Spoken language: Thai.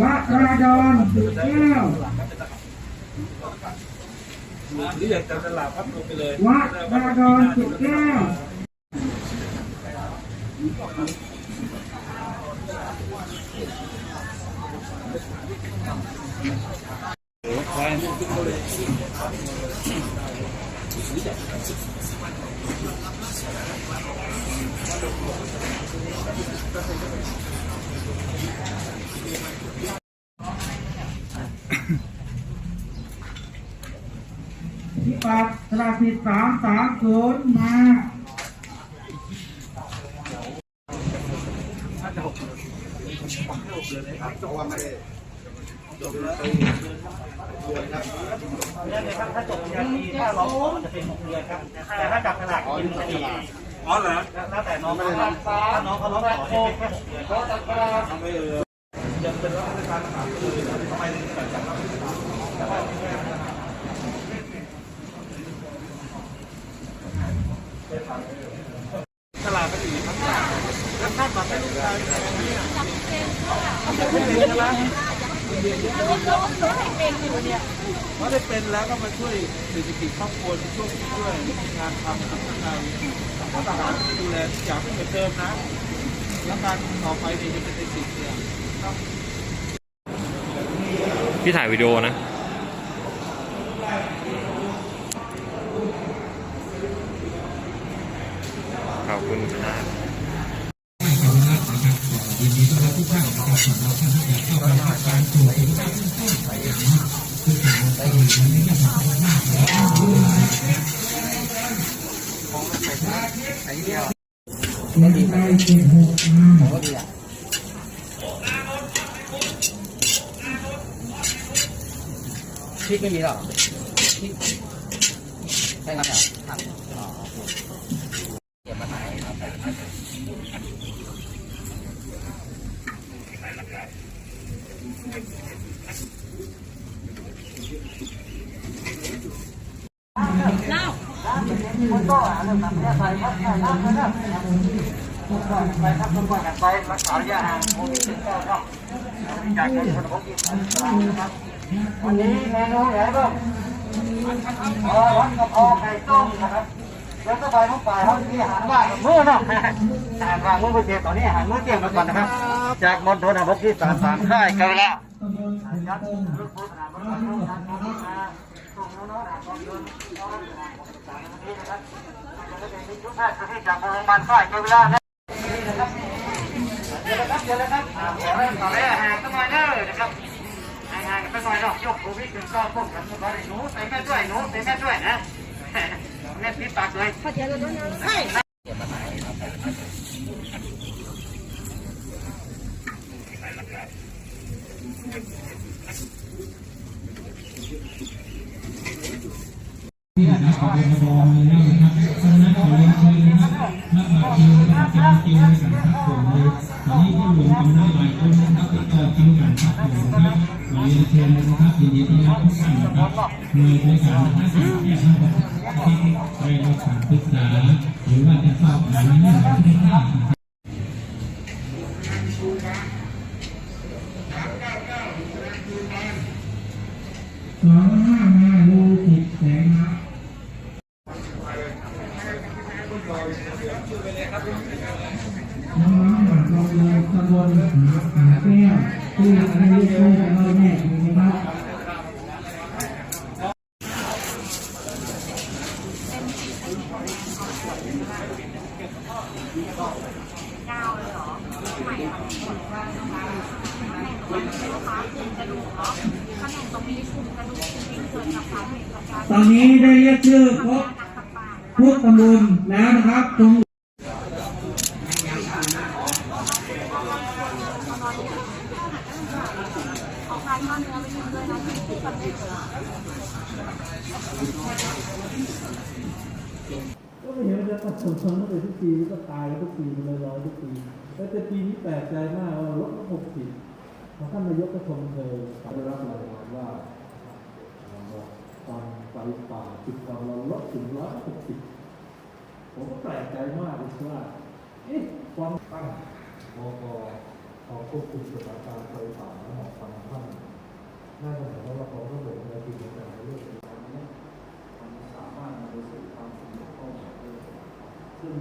วะราดอนสุแก้วหรืออยากจะตลาดพับลงไปเลยวะราดอนสุแก้ว ที่ปัดสลากสิบสามสามศูนย์มาถ้าจบปริญญาตรีถ้าเราขอมันจะเป็นหกเดือนครับแต่ถ้าจับฉลากเป็นคดีอ๋อเหรอแล้วแต่น้องถ้าน้องเขาร้องขอเนี่ยเป็นแค่หกเดือนทำไปเออยังเป็นรัฐการทหารเลยทำไมถึงจัดจัดรับตลาดก็อยู่ทั้งตลาดแล้วคาดหวังให้ลูกชาย ไม่เป็นแล้วมเพราะได้เป็นแล้วก็มาช่วยเศรษฐกิจครอบครัวช่วยช่วยงานทำทำอะไรเพราะทหารดูแลอย่างไม่เหมือนเดิมนะ แล้วการต่อไปเนี่ยจะเป็นสิ่งเนี่ยพี่ถ่ายวิดีโอนะ ขอบคุณครับ ยินดีต้อนรับทุกท่านนะครับสำหรับท่านที่อยากเข้าไปรับการตรวจสุขภาพเบื้องต้นนะครับคือการไปอยู่ในนี้ก็สำคัญมากแล้วไม่ดีไปเจ็ดหกอ่าพริกไม่มีหรอพริกใช่ครับครับอ๋อเก็บมาไหนครับ ไปครับทุกคนไปรักษาระยะห่างโควิด19ครับจากคนคนของกินครับวันนี้เมนูไหนบ้างเออวันกะเพราไก่ต้มนะครับแล้วก็ไปน้องป่าเขามีอาหารว่างมื้อเนาะอาหารว่างมื้อเที่ยงตอนนี้อาหารมื้อเที่ยงมาก่อนนะครับ จากมณฑลอาวุธที่สามสามค่ายกันแล้วจากโรงพยาบาลค่ายกันแล้วนะเดี๋ยวนะครับเดี๋ยวนะครับอ่าขอให้ขอให้ห่างกันหน่อยเด้อนะครับห่างๆกันสักหน่อยเนาะยกโควิดถึงก็ป้องกันสบายหนูใส่แม่ด้วยหนูใส่แม่ด้วยนะแม่พี่ปากเลยขอเดี๋ยวเราต้องให้ ที่ นะครับขอบคุณบอลเลยนะครับเพราะนั้นขอเรียนเชิญนะครับนักบัตรคิวนะครับจองคิวในการพักผ่อนเลยตอนนี้ก็รวมกันได้หลายคนนะครับที่อคิวการพักผ่อนนะครับขอเรียนเชิญนะครับยินดีต้อนรับทุกท่านนะครับโดยบริการท่านที่ที่ท่าที่ไปรับการปรึกษาหรือว่าจะสอบถามในเรื่องของที่ท่านนะครับสองห้า น้องๆหลังเราเลยตำบลหาแก้วที่อะไรเรียกว่าเราแม่นะครับตอนนี้ได้เรียกชื่อครบ ทุกตำบลแล้วนะครับตรงก็ไม่เห็นจะผสมซ้ำเลยทุกปีก็ตายทุกปีเลยร้อยทุกปีแล้วแต่ปีนี้แปลกใจมากว่าลดหกสิบพอท่านนายกก็ชมเชยได้รับรายงานว่าต อนไฟป่าจุดความร้อนลดถึงร้อยหกสิบผมก็แปลกใจมากเลยว่าเอ๊ะความตั้งบกพอควบคุมสถานการณ์ไฟป่าและหมอกควันท่านน่าจะหมายความว่าเขาต้องเหลือในปีในการเรื่องนี้มันสามารถนำไปสู่ความสำเร็จของเราได้ซึ่ง